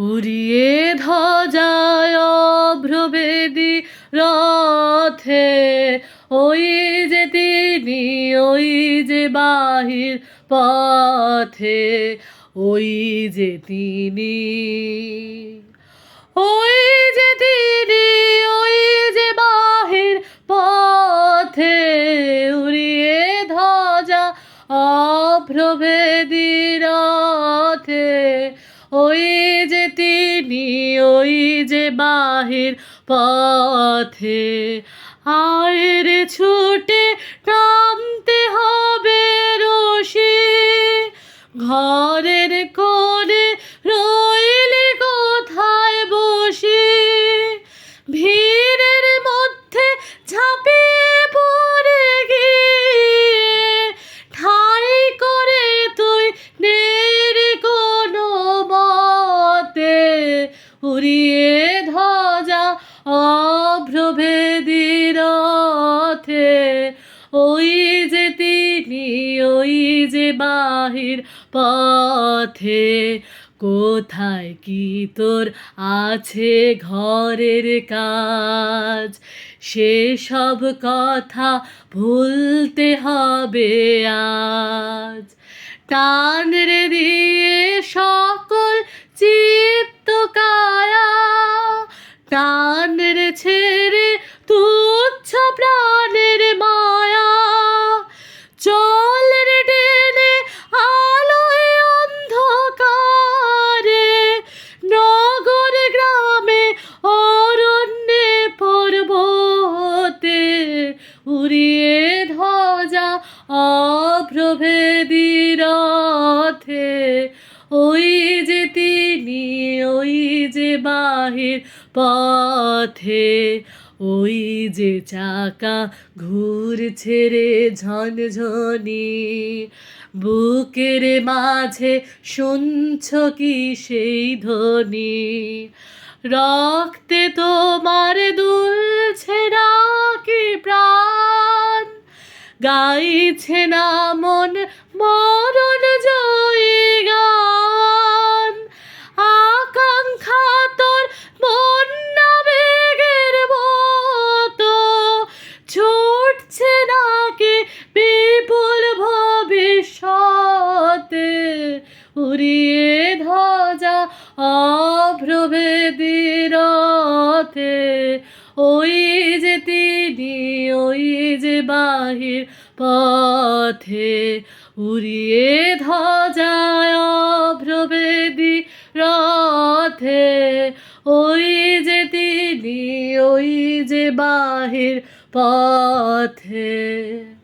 উড়িয়ে ধ্বজায় অভ্রবেদী রথে, ওই যে তিনি, ওই যে বাহির পথে, ওই যে তিনি, ওই যে তিনি, ওই যে বাহির পথে, উড়িয়ে ধ্বজা অভ্রভেদী রথে। ওই যে তিনি ওই যে বাহির পথে। আয়ের ছুটে টানতে হবে রশি। ঘরের উড়িয়ে ধ্বজা অভ্রভেদী রথে ওই যে তিনি, ওই যে বাহির পথে। কোথায় কি তোর আছে ঘরের কাজ? সেসব কথা ভুলতে হবে আজ। টান রে দিয়ে সকল চিত্ত ধ্বজা রথে ওই যে তিনি, ওই যে বাহির পথে, ওই যে চাকা ঘুরছে রে ঝনঝনি। বুকের মাঝে শুনছ কি সেই ধ্বনি? রক্তে তোমার দুলছে গাইছে না মন, মরণ জয় গান। আকাঙ্ক্ষা তোর বন্যা বেগের মতো, ছুটছে নাকি বিপুল ভবিষ্যতে। উড়িয়ে ধ্বজা অভ্রভেদী রথে ওই যে তিনি, ওই যে বাহির পথে উড়িয়ে ধ্বজায় প্রবেদি রথে। ওই যে তিনি, ওই যে বাহির পথে।